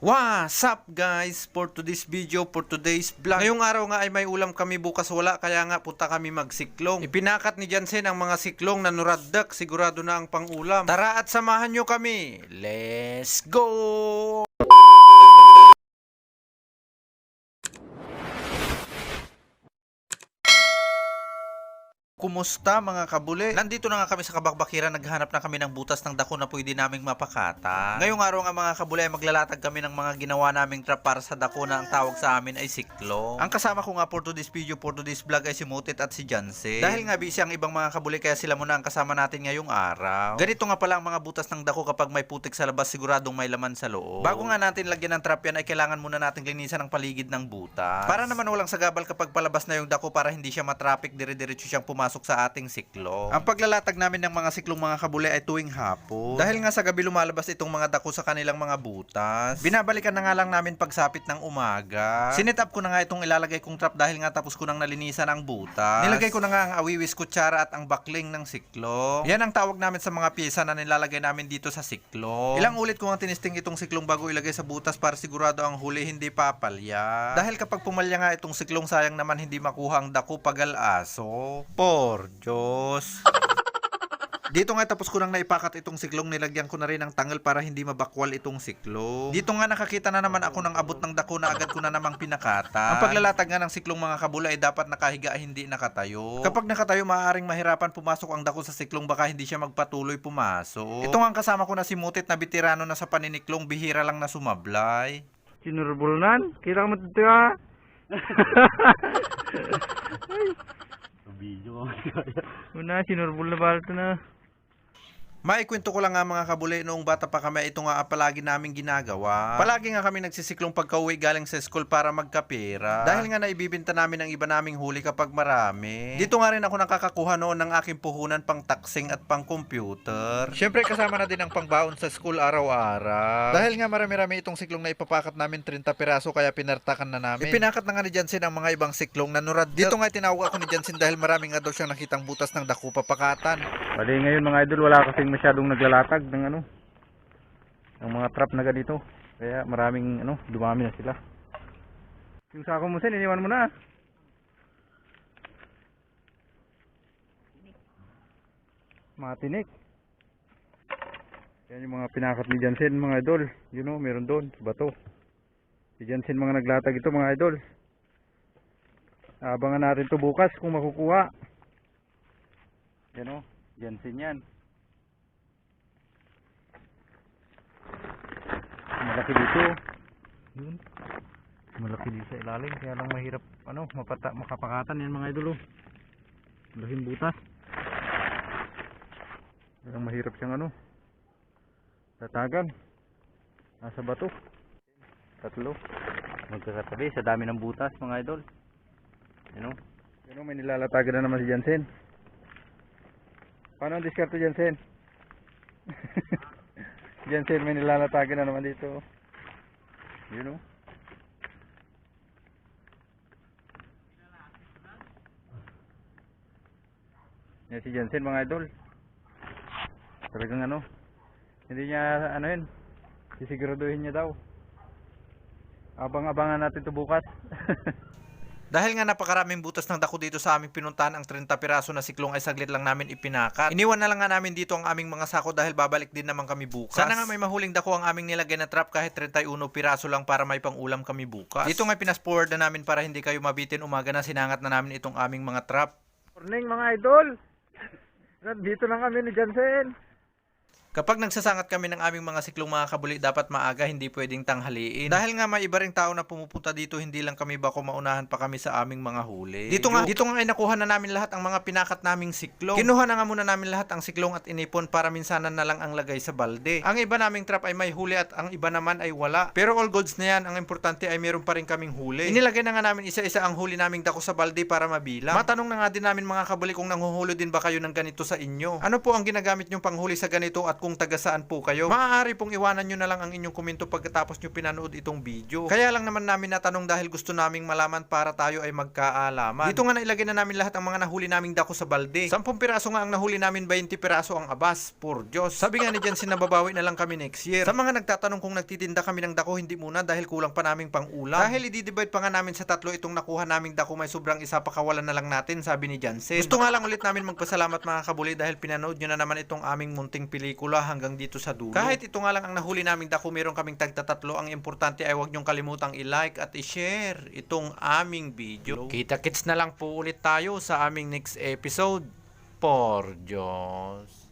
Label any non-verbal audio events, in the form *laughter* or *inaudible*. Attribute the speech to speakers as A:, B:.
A: What's up guys? For today's video, for today's vlog. Ngayong araw nga ay may ulam kami bukas wala kaya nga punta kami magsiklong. Ipinakat ni Jansen ang mga siklong na nuraddak sigurado na ang pangulam. Tara at samahan nyo kami. Let's go! Kumusta mga kabule? Nandito na nga kami sa Kabakbakiran, naghanap na kami ng butas ng dako na pwede naming mapakata. Ngayong araw nga mga kabule maglalatag kami ng mga ginawa naming trap para sa dako na ang tawag sa amin ay siklo. Ang kasama ko nga for today's video, for today's vlog ay si Mutit at si Janse. Dahil nga busy ang ibang mga kabule kaya sila muna ang kasama natin ngayong araw. Ganito nga pala ang mga butas ng dako kapag may putik sa labas siguradong may laman sa loob. Bago nga natin lagyan ng trap yan ay kailangan muna natin linisan ang paligid ng butas. Para naman walang sagabal kapag palabas na yung dako para hindi siya matraffic dire-diretso siyang pumasok sa ating siklo. Ang paglalatag namin ng mga siklong mga kabule ay tuwing hapon. Dahil nga sa gabi lumalabas itong mga dako sa kanilang mga butas. Binabalikan na nga lang namin pagsapit ng umaga. Sinit up ko na nga itong ilalagay kong trap dahil nga tapos ko nang nalinisan ang butas. Nilagay ko na nga ang awiwis kutsara at ang bakling ng siklo. Yan ang tawag namin sa mga pyesa na nilalagay namin dito sa siklo. Ilang ulit ko nga tinisting itong siklong bago ilagay sa butas para sigurado ang huli hindi papalya. Dahil kapag pumalya nga itong siklong sayang naman hindi makuha ang dako pagal-aso. Por Diyos. *laughs* Dito nga tapos ko nang naipakat itong siklong nilagyan ko na rin ng tanggal para hindi mabakwal itong siklo. Dito nga nakakita na naman ako ng abot ng dako na agad ko na namang pinakata. Ang paglalatag nga ng siklong mga kabula ay dapat nakahiga hindi nakatayo. Kapag nakatayo maaaring mahirapan pumasok ang dako sa siklong baka hindi siya magpatuloy pumasok. Ito nga ang kasama ko na si Mutit na bitirano na sa paniniklong bihira lang na sumablay.
B: Sinurbulunan? Kira mo *laughs* dito ha?
C: Video
B: Una, sinurbul na balto na.
A: Maikwento ko lang nga mga kabuli, noong bata pa kami, ito nga palagi namin ginagawa. Palagi nga kami nagsisiklong pagka-uwi galing sa school para magkapera. Dahil nga naibibinta namin ang iba naming huli kapag marami. Dito nga rin ako nakakakuha noon ng aking puhunan pang taxing at pang computer. Siyempre kasama na din ang pangbaon sa school araw-araw. Dahil nga marami-rami itong siklong na ipapakat namin 30 piraso kaya pinartakan na namin. Ipinakat na nga ni Jansen ang mga ibang siklong na nurad. Dito nga tinawag ako ni Jansen dahil marami nga daw siyang nakitang butas ng dako papakatan.
B: Bali ngayon mga idol, wala kasing masyadong naglalatag ng ano, ng mga trap na ganito. Kaya maraming ano, dumami na sila. Yung sako mo sen, iniwan mo na. Mga tinik. Yan yung mga pinakat ni Jansen mga idol. You know, meron doon, sa bato. Si Jansen mga naglatag ito mga idol. Abangan natin to bukas kung makukuha. Yan o, Jansen yan. Malaki dito. Yun. Malaki dito sa ilalim. Kaya lang mahirap ano, mapata, makapakatan yan mga idol. oh. Laking butas. Kaya lang mahirap siyang ano. Tatagan. Nasa bato. Tatlo. Magkakatabi sa dami ng butas mga idol. Ano? Ano may nilalatagan na naman si Jansen. Paano ang diskarte Jansen? *laughs* Jansen may nilalatagan na naman dito. Yun o. Yan si Jansen mga idol. Talagang ano. Hindi niya ano yun. Sisiguraduhin niya daw. Abang-abangan natin to bukas. *laughs*
A: Dahil nga napakaraming butas ng dako dito sa aming pinuntahan, ang 30 piraso na siklong ay saglit lang namin ipinakat. Iniwan na lang nga namin dito ang aming mga sako dahil babalik din naman kami bukas. Sana nga may mahuling dako ang aming nilagay na trap kahit 31 piraso lang para may pangulam kami bukas. Dito nga pinas-forward na namin para hindi kayo mabitin umaga na sinangat na namin itong aming mga trap.
B: Morning mga idol. Dito lang kami ni Jansen.
A: Kapag nagsasangat kami ng aming mga siklong mga kabuli, dapat maaga, hindi pwedeng tanghaliin. Dahil nga may iba ring tao na pumupunta dito, hindi lang kami bako maunahan pa kami sa aming mga huli. Dito nga, dito nga ay nakuha na namin lahat ang mga pinakat naming siklong. Kinuha na nga muna namin lahat ang siklong at inipon para minsanan na lang ang lagay sa balde. Ang iba naming trap ay may huli at ang iba naman ay wala. Pero all goods na yan, ang importante ay meron pa rin kaming huli. Inilagay na nga namin isa-isa ang huli naming dako sa balde para mabilang. Matanong na nga din namin mga kabuli kung nanghuhuli din ba kayo ng ganito sa inyo. Ano po ang ginagamit nyong panghuli sa ganito at kung taga saan po kayo. Maaari pong iwanan nyo na lang ang inyong komento pagkatapos nyo pinanood itong video. Kaya lang naman namin natanong dahil gusto naming malaman para tayo ay magkaalaman. Dito nga nailagay na namin lahat ang mga nahuli naming dako sa balde. 10 piraso nga ang nahuli namin, 20 piraso ang abas. Por Diyos. Sabi nga ni Jensen nababawi na lang kami next year. Sa mga nagtatanong kung nagtitinda kami ng dako, hindi muna dahil kulang pa naming pang ulam. Dahil i-divide pa nga namin sa tatlo itong nakuha naming dako may sobrang isa pa kawalan na lang natin, sabi ni Jansen. Gusto nga lang ulit namin magpasalamat mga kabuli dahil pinanood nyo na naman itong aming munting pelikula hanggang dito sa dulo. Kahit ito nga lang ang nahuli naming dako, meron kaming tagtatatlo. Ang importante ay huwag nyong kalimutang i-like at i-share itong aming video. Kita-kits na lang po ulit tayo sa aming next episode. Por Diyos.